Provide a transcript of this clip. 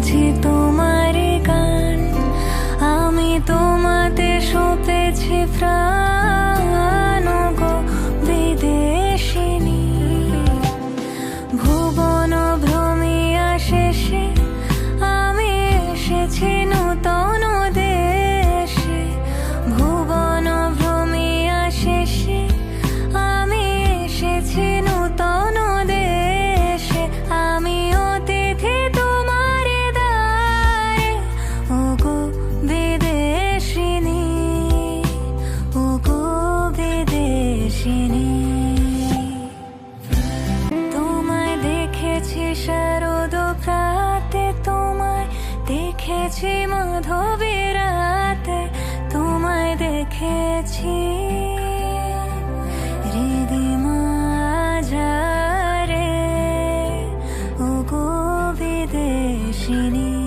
मुझे तो শারদ প্রাতে তোমায় দেখেছি মাধবী রাতে তোমায় দেখেছি। রিদিমাঝারে ও গো বিদেশিনী।